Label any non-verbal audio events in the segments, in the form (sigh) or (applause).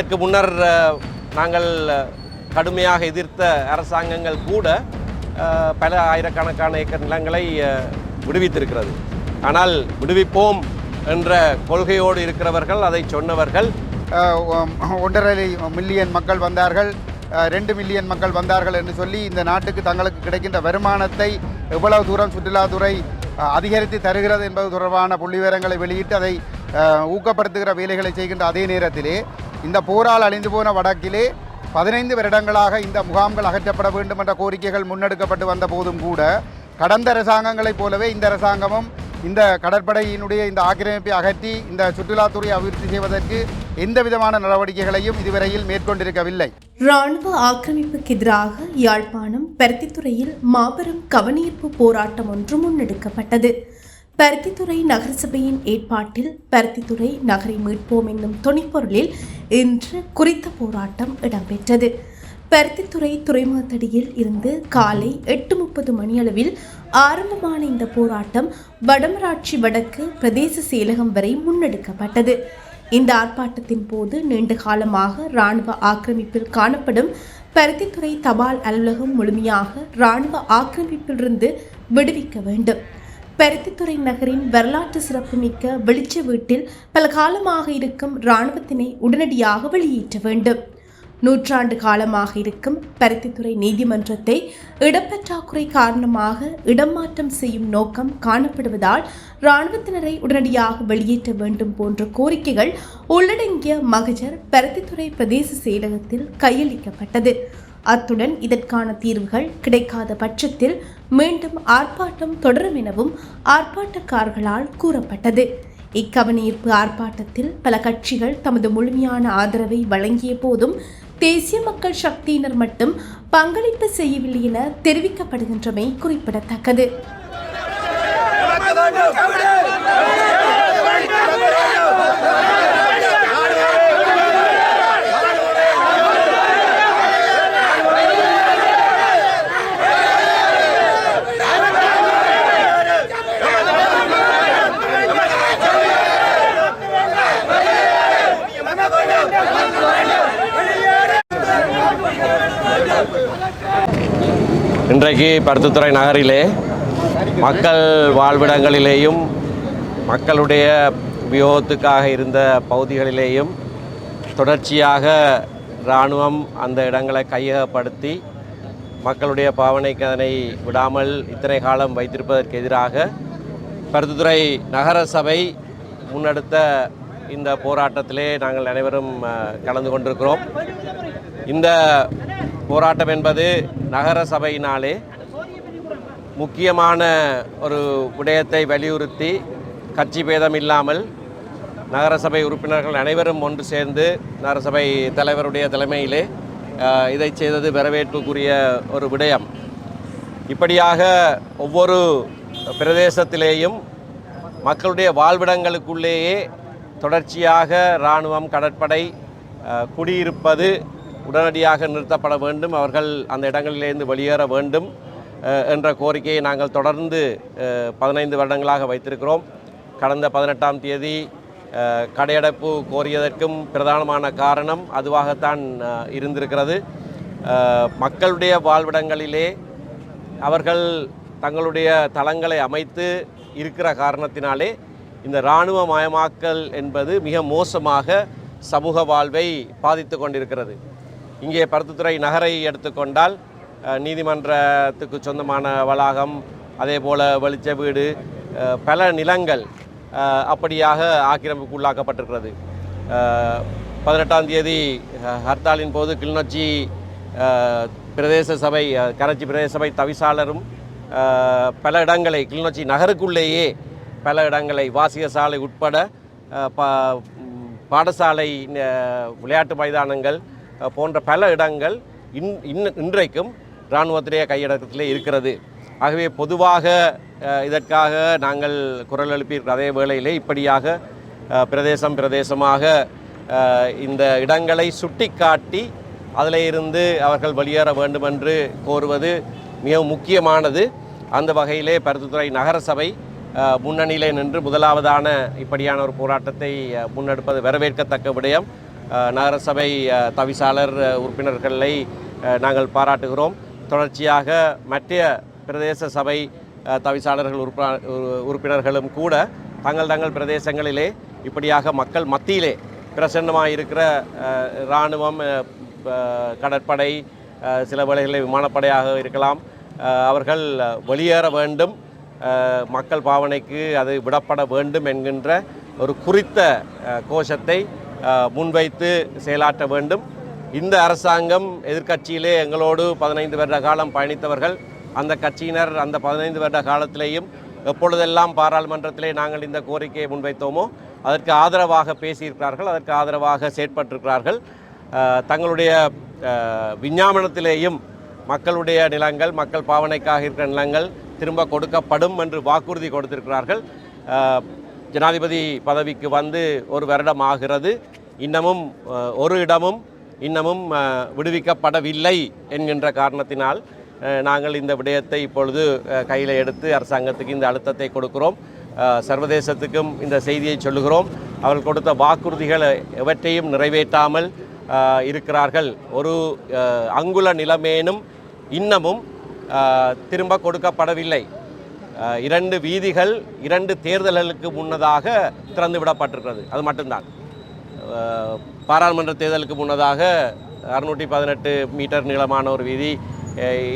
இதற்கு முன்னர் நாங்கள் கடுமையாக எதிர்த்த அரசாங்கங்கள் கூட பல ஆயிரக்கணக்கான ஏக்கர் நிலங்களை விடுவித்திருக்கிறது. ஆனால் விடுவிப்போம் என்ற கொள்கையோடு இருக்கிறவர்கள் அதை சொன்னவர்கள் ஒன்றரை மில்லியன் மக்கள் வந்தார்கள். ரெண்டு மில்லியன் மக்கள் வந்தார்கள் என்று சொல்லி இந்த நாட்டுக்கு தங்களுக்கு கிடைக்கின்ற வருமானத்தை எவ்வளவு தூரம் சுற்றுலாத்துறை அதிகரித்து தருகிறது என்பது தொடர்பான புள்ளிவிவரங்களை வெளியிட்டு அதை ஊக்கப்படுத்துகிற வேலைகளை செய்கின்ற அதே நேரத்திலே இந்த போரால் அழிந்து போன வடக்கிலே பதினைந்து வருடங்களாக இந்த முகாம்கள் அகற்றப்பட வேண்டும் என்ற கோரிக்கைகள் முன்னெடுக்கப்பட்டு வந்த போதும் கூட கடந்த அரசாங்கங்களைப் போலவே இந்த அரசாங்கமும் இந்த கடற்படையினுடைய இந்த ஆக்கிரமிப்பை அகற்றி இந்த சுற்றுலாத்துறை அபிவிருத்தி செய்வதற்கு எந்த விதமான நடவடிக்கைகளையும் இதுவரையில் மேற்கொண்டிருக்கவில்லை. ராணுவ ஆக்கிரமிப்புக்கு எதிராக யாழ்ப்பாணம் பருத்தித்துறையில் மாபெரும் கவனீர்ப்பு போராட்டம் ஒன்று முன்னெடுக்கப்பட்டது. பருத்தித்துறை நகரசபையின் ஏற்பாட்டில் பருத்தித்துறை நகரை மீட்போம் என்னும் துணிப்பொருளில் இன்று குறித்த போராட்டம் இடம்பெற்றது. பருத்தித்துறை துறைமுகத்தடியில் இருந்து காலை எட்டு முப்பது மணியளவில் ஆரம்பமான இந்த போராட்டம் வடமராட்சி வடக்கு பிரதேச செயலகம் வரை முன்னெடுக்கப்பட்டது. இந்த ஆர்ப்பாட்டத்தின் போது நீண்ட காலமாக இராணுவ ஆக்கிரமிப்பில் காணப்படும் பருத்தித்துறை தபால் அலுவலகம் முழுமையாக இராணுவ ஆக்கிரமிப்பிலிருந்து விடுவிக்க வேண்டும். பருத்தித்துறை நகரின் வரலாற்று சிறப்புமிக்க வெளிச்ச வீட்டில் பல காலமாக இருக்கும் இராணுவத்தினை உடனடியாக வெளியேற்ற வேண்டும். நூற்றாண்டு காலமாக இருக்கும் பருத்தித்துறை நீதிமன்றத்தை இடப்பற்றாக்குறை காரணமாக இடமாற்றம் செய்யும் நோக்கம் காணப்படுவதால் இராணுவத்தினரை உடனடியாக வெளியேற்ற வேண்டும் போன்ற கோரிக்கைகள் உள்ளடங்கிய மகஜர் பருத்தித்துறை பிரதேச செயலகத்தில் கையளிக்கப்பட்டது. அத்துடன் இதற்கான தீர்வுகள் கிடைக்காத பட்சத்தில் மீண்டும் ஆர்ப்பாட்டம் தொடரும் எனவும் ஆர்ப்பாட்டக்காரர்களால் கூறப்பட்டது. இக்கவனீர்ப்பு ஆர்ப்பாட்டத்தில் பல கட்சிகள் தமது முழுமையான ஆதரவை வழங்கிய போதும் தேசிய மக்கள் சக்தியினர் மட்டும் பங்களிப்பு செய்யவில்லை என தெரிவிக்கப்படுகின்றமை குறிப்பிடத்தக்கது. இன்றைக்கு பருத்தித்துறை நகரிலே மக்கள் வாழ்விடங்களிலேயும் மக்களுடைய உபயோகத்துக்காக இருந்த பகுதிகளிலேயும் தொடர்ச்சியாக இராணுவம் அந்த இடங்களை கையகப்படுத்தி மக்களுடைய பாவனைக்கு அதனை விடாமல் இத்தனை காலம் வைத்திருப்பதற்கு எதிராக பருத்தித்துறை நகர சபை முன்னெடுத்த இந்த போராட்டத்திலே நாங்கள் அனைவரும் கலந்து கொண்டிருக்கிறோம். இந்த போராட்டம் என்பது நகர சபையினாலே முக்கியமான ஒரு விடயத்தை வலியுறுத்தி கட்சி பேதம் இல்லாமல் நகரசபை உறுப்பினர்கள் அனைவரும் ஒன்று சேர்ந்து நகரசபை தலைவருடைய தலைமையிலே இதை செய்தது வரவேற்புக்குரிய ஒரு விடயம். இப்படியாக ஒவ்வொரு பிரதேசத்திலேயும் மக்களுடைய வாழ்விடங்களுக்குள்ளேயே தொடர்ச்சியாக இராணுவம் கடற்படை குடியிருப்பது உடனடியாக நிறுத்தப்பட வேண்டும். அவர்கள் அந்த இடங்களிலிருந்து வெளியேற வேண்டும் என்ற கோரிக்கையை நாங்கள் தொடர்ந்து பதினைந்து வருடங்களாக வைத்திருக்கிறோம். கடந்த பதினெட்டாம் தேதி கடையடைப்பு கோரியதற்கும் பிரதானமான காரணம் அதுவாகத்தான் இருந்திருக்கிறது. மக்களுடைய வாழ்விடங்களிலே அவர்கள் தங்களுடைய தளங்களை அமைத்து இருக்கிற காரணத்தினாலே இந்த இராணுவ மயமாக்கல் என்பது மிக மோசமாக சமூக வாழ்வை பாதித்து கொண்டிருக்கிறது. இங்கே பருத்தித்துறை நகரை எடுத்துக்கொண்டால் நீதிமன்றத்துக்கு சொந்தமான வளாகம் அதே போல் வெளிச்ச வீடு பல நிலங்கள் அப்படியாக ஆக்கிரமிப்புக்கு உள்ளாக்கப்பட்டிருக்கிறது. பதினெட்டாம் தேதி ஹர்த்தாலின் போது கிளிநொச்சி பிரதேச சபை கரச்சி பிரதேச சபை தவிசாளரும் பல இடங்களை கிளிநொச்சி நகருக்குள்ளேயே பல இடங்களை வாசிக சாலை உட்பட பா பாடசாலை விளையாட்டு மைதானங்கள் போன்ற பல இடங்கள் இன் இன் இன்றைக்கும் இராணுவத்திலே கையடக்கத்திலே இருக்கிறது. ஆகவே பொதுவாக இதற்காக நாங்கள் குரல் எழுப்பியிருக்கிற அதே வேளையிலே இப்படியாக பிரதேசம் பிரதேசமாக இந்த இடங்களை சுட்டிக்காட்டி அதில் இருந்து அவர்கள் வெளியேற வேண்டும் என்று கோருவது மிகவும் முக்கியமானது. அந்த வகையிலே பருத்தித்துறை நகரசபை முன்னணியிலே நின்று முதலாவதான இப்படியான ஒரு போராட்டத்தை முன்னெடுப்பது வரவேற்கத்தக்க விடயம். நகரசபை தவிசாளர் உறுப்பினர்களை நாங்கள் பாராட்டுகிறோம். தொடர்ச்சியாக மற்ற பிரதேச சபை தவிசாளர்கள் உறுப்பினர்களும் கூட தங்கள் தங்கள் பிரதேசங்களிலே இப்படியாக மக்கள் மத்தியிலே பிரசன்னமாக இருக்கிற இராணுவம் கடற்படை சில வேளைகளில் விமானப்படையாக இருக்கலாம். அவர்கள் வெளியேற வேண்டும். மக்கள் பாவனைக்கு அது விடப்பட வேண்டும் என்கின்ற ஒரு குறித்த கோஷத்தை முன்வைத்து செயலாற்ற வேண்டும். இந்த அரசாங்கம் எதிர்க்கட்சியிலே எங்களோடு பதினைந்து வருட காலம் பயணித்தவர்கள். அந்த கட்சியினர் அந்த பதினைந்து வருட காலத்திலேயும் எப்பொழுதெல்லாம் பாராளுமன்றத்திலே நாங்கள் இந்த கோரிக்கையை முன்வைத்தோமோ அதற்கு ஆதரவாக பேசியிருக்கிறார்கள் அதற்கு ஆதரவாக செயற்பட்டிருக்கிறார்கள். தங்களுடைய விஞ்ஞாபனத்திலேயும் மக்களுடைய நிலங்கள் மக்கள் பாவனைக்காக இருக்கிற நிலங்கள் திரும்ப கொடுக்கப்படும் என்று வாக்குறுதி கொடுத்திருக்கிறார்கள். ஜனாதிபதி பதவிக்கு வந்து ஒரு வருடம் ஆகிறது இன்னமும் ஒரு இடமும் இன்னமும் விடுவிக்கப்படவில்லை என்கின்ற காரணத்தினால் நாங்கள் இந்த விடயத்தை இப்பொழுது கையில் எடுத்து அரசாங்கத்துக்கு இந்த அழுத்தத்தை கொடுக்கிறோம். சர்வதேசத்துக்கும் இந்த செய்தியை சொல்லுகிறோம். அவர்கள் கொடுத்த வாக்குறுதிகள் எவற்றையும் நிறைவேற்றாமல் இருக்கிறார்கள். ஒரு அங்குல நிலமேனும் இன்னமும் திரும்ப கொடுக்கப்படவில்லை. இரண்டு வீதிகள் இரண்டு தேர்தல்களுக்கு முன்னதாக திறந்து விடப்பட்டிருக்கிறது அது மட்டும்தான். பாராளுமன்ற தேர்தலுக்கு முன்னதாக அறுநூற்றி பதினெட்டு மீட்டர் நீளமான ஒரு வீதி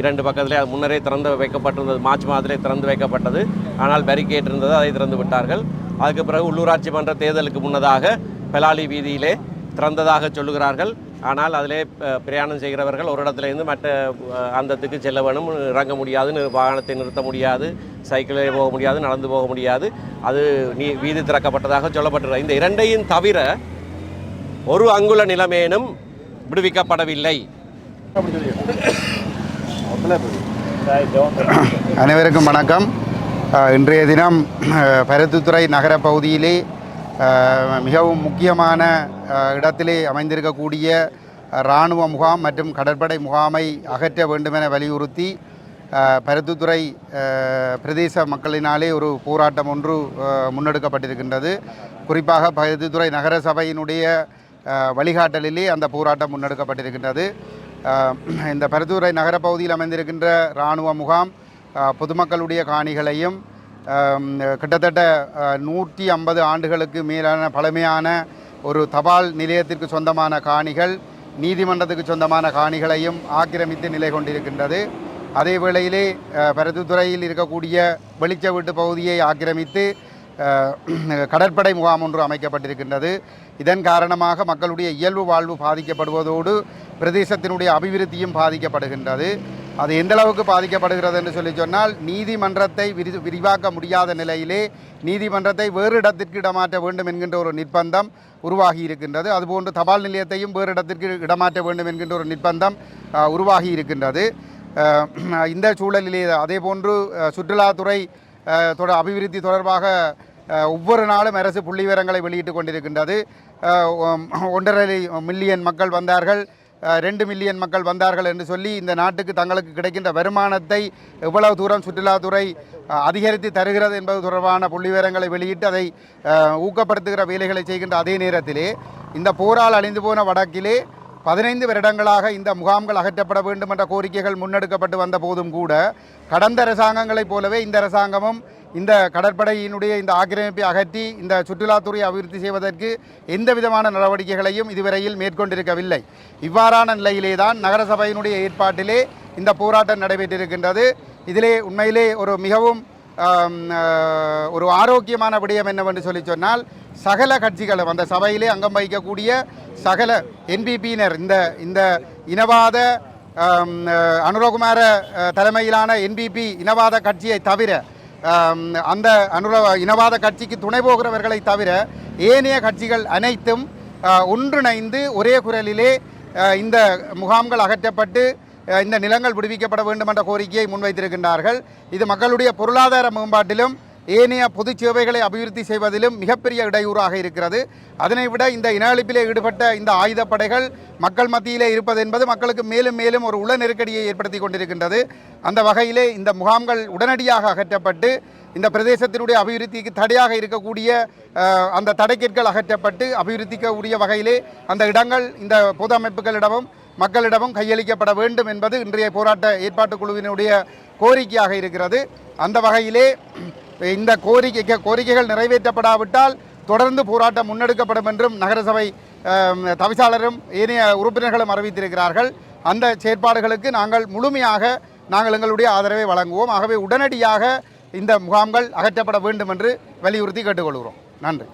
இரண்டு பக்கத்திலே அது முன்னரே திறந்து வைக்கப்பட்டிருந்தது. மார்ச் மாதத்திலே திறந்து வைக்கப்பட்டது. ஆனால் பேரிகேட் இருந்தது அதை திறந்து விட்டார்கள். அதுக்கு பிறகு உள்ளூராட்சி மன்ற தேர்தலுக்கு முன்னதாக பெலாலி வீதியிலே திறந்ததாக சொல்லுகிறார்கள். ஆனால் அதிலே பிரயாணம் செய்கிறவர்கள் ஒரு இடத்துலேருந்து மற்ற அந்தத்துக்கு செல்ல வேணும். இறங்க முடியாது வாகனத்தை நிறுத்த முடியாது சைக்கிளில் போக முடியாது நடந்து போக முடியாது. அது நீ வீதி திறக்கப்பட்டதாக சொல்லப்பட்டிருக்கிறது. இந்த இரண்டையும் தவிர ஒரு அங்குல நிலமேனும் விடுவிக்கப்படவில்லை. அனைவருக்கும் வணக்கம். இன்றைய தினம் பருத்தித்துறை நகர பகுதியிலே மிகவும் முக்கியமான இடத்திலே அமைந்திருக்கக்கூடிய இராணுவ முகாம் மற்றும் கடற்படை முகாமை அகற்ற வேண்டுமென வலியுறுத்தி அஹ், பருத்தித்துறை பிரதேச மக்களினாலே ஒரு போராட்டம் ஒன்று முன்னெடுக்கப்பட்டிருக்கின்றது. குறிப்பாக பருத்தித்துறை நகர சபையினுடைய வழிகாட்டலிலே அந்த போராட்டம் முன்னெடுக்கப்பட்டிருக்கின்றது. இந்த பருத்தித்துறை நகர பகுதியில் அமைந்திருக்கின்ற இராணுவ முகாம் பொதுமக்களுடைய காணிகளையும் கிட்டத்தட்ட நூற்றி ஐம்பது ஆண்டுகளுக்கு மேலான பழமையான ஒரு தபால் நிலையத்திற்கு சொந்தமான காணிகள் நீதிமன்றத்துக்கு சொந்தமான காணிகளையும் ஆக்கிரமித்து நிலை கொண்டிருக்கின்றது. அதே வேளையிலே அஹ், பருத்தித்துறையில் இருக்கக்கூடிய வெளிச்ச வீட்டு பகுதியை ஆக்கிரமித்து கடற்படை முகாம் ஒன்று அமைக்கப்பட்டிருக்கின்றது. இதன் காரணமாக மக்களுடைய இயல்பு வாழ்வு பாதிக்கப்படுவதோடு பிரதேசத்தினுடைய அபிவிருத்தியும் பாதிக்கப்படுகின்றது. அது எந்த அளவுக்கு பாதிக்கப்படுகிறது என்று சொல்லி சொன்னால் நீதிமன்றத்தை விரி விரிவாக்க முடியாத நிலையிலே நீதிமன்றத்தை வேறு இடத்திற்கு இடமாற்ற வேண்டும் என்கின்ற ஒரு நிர்பந்தம் உருவாகி இருக்கின்றது. அதுபோன்று தபால் நிலையத்தையும் வேறு இடத்திற்கு இடமாற்ற வேண்டும் என்கின்ற ஒரு நிர்பந்தம் உருவாகி இருக்கின்றது. (clears throat) இந்த சூழலிலே அதே போன்று சுற்றுலாத்துறை தொட அபிவிருத்தி தொடர்பாக ஒவ்வொரு நாளும் அரசு புள்ளி விவரங்களை வெளியிட்டு கொண்டிருக்கின்றது ஒன்றரை மில்லியன் மக்கள் வந்தார்கள். ரெண்டு மில்லியன் மக்கள் வந்தார்கள் என்று சொல்லி இந்த நாட்டுக்கு தங்களுக்கு கிடைக்கின்ற வருமானத்தை எவ்வளவு தூரம் சுற்றுலாத்துறை அதிகரித்து தருகிறது என்பது தொடர்பான புள்ளிவிவரங்களை வெளியிட்டு அதை ஊக்கப்படுத்துகிற வேலைகளை செய்கின்ற அதே நேரத்திலே இந்த போரால் அழிந்து போன வடக்கிலே பதினைந்து வருடங்களாக இந்த முகாம்கள் அகற்றப்பட வேண்டும் என்ற கோரிக்கைகள் முன்னெடுக்கப்பட்டு வந்த போதும் கூட கடந்த அரசாங்கங்களைப் போலவே இந்த அரசாங்கமும் இந்த கடற்படையினுடைய இந்த ஆக்கிரமிப்பை அகற்றி இந்த சுற்றுலாத்துறை அபிவிருத்தி செய்வதற்கு எந்த விதமான நடவடிக்கைகளையும் இதுவரையில் மேற்கொண்டிருக்கவில்லை. இவ்வாறான நிலையிலே தான் நகரசபையினுடைய ஏற்பாட்டிலே இந்த போராட்டம் நடைபெற்றிருக்கின்றது. இதிலே உண்மையிலே ஒரு மிகவும் ஒரு ஆரோக்கியமான விடயம் என்னவென்று சொல்லி சொன்னால் சகல கட்சிகளும் அந்த சபையிலே அங்கம் வகிக்கக்கூடிய சகல என்பிபியினர் இந்த இந்த இனவாத அனுரகுமார தலைமையிலான என்பிபி இனவாத கட்சியை தவிர அந்த அனுர இனவாத கட்சிக்கு துணை போகிறவர்களை தவிர ஏனைய கட்சிகள் அனைத்தும் ஒன்றிணைந்து ஒரே குரலிலே இந்த முகாம்கள் அகற்றப்பட்டு இந்த நிலங்கள் விடுவிக்கப்பட வேண்டும் என்ற கோரிக்கையை முன்வைத்திருக்கின்றார்கள். இது மக்களுடைய பொருளாதார மேம்பாட்டிலும் ஏனைய பொது சேவைகளை அபிவிருத்தி செய்வதிலும் மிகப்பெரிய இடையூறாக இருக்கிறது. அதனை விட இந்த இனஅழிப்பிலே ஈடுபட்ட இந்த ஆயுதப்படைகள் மக்கள் மத்தியிலே இருப்பது என்பது மக்களுக்கு மேலும் மேலும் ஒரு உள நெருக்கடியை ஏற்படுத்தி கொண்டிருக்கின்றது. அந்த வகையிலே இந்த முகாம்கள் உடனடியாக அகற்றப்பட்டு இந்த பிரதேசத்தினுடைய அபிவிருத்திக்கு தடையாக இருக்கக்கூடிய அந்த தடைக்கற்கள் அகற்றப்பட்டு அபிவிருத்திக்கக்கூடிய வகையிலே அந்த இடங்கள் இந்த பொது அமைப்புகளிடமும் மக்களிடமும் கையளிக்கப்பட வேண்டும் என்பது இன்றைய போராட்ட ஏற்பாட்டு குழுவினுடைய கோரிக்கையாக இருக்கிறது. அந்த வகையிலே இந்த கோரிக்கை கோரிக்கைகள் நிறைவேற்றப்படாவிட்டால் தொடர்ந்து போராட்டம் முன்னெடுக்கப்படும் என்றும் நகரசபை தவிசாளரும் ஏனைய உறுப்பினர்களும் அறிவித்திருக்கிறார்கள். அந்த செயற்பாடுகளுக்கு நாங்கள் முழுமையாக நாங்கள் எங்களுடைய ஆதரவை வழங்குவோம். ஆகவே உடனடியாக இந்த முகாம்கள் அகற்றப்பட வேண்டும் என்று வலியுறுத்தி கேட்டுக்கொள்கிறோம். நன்றி.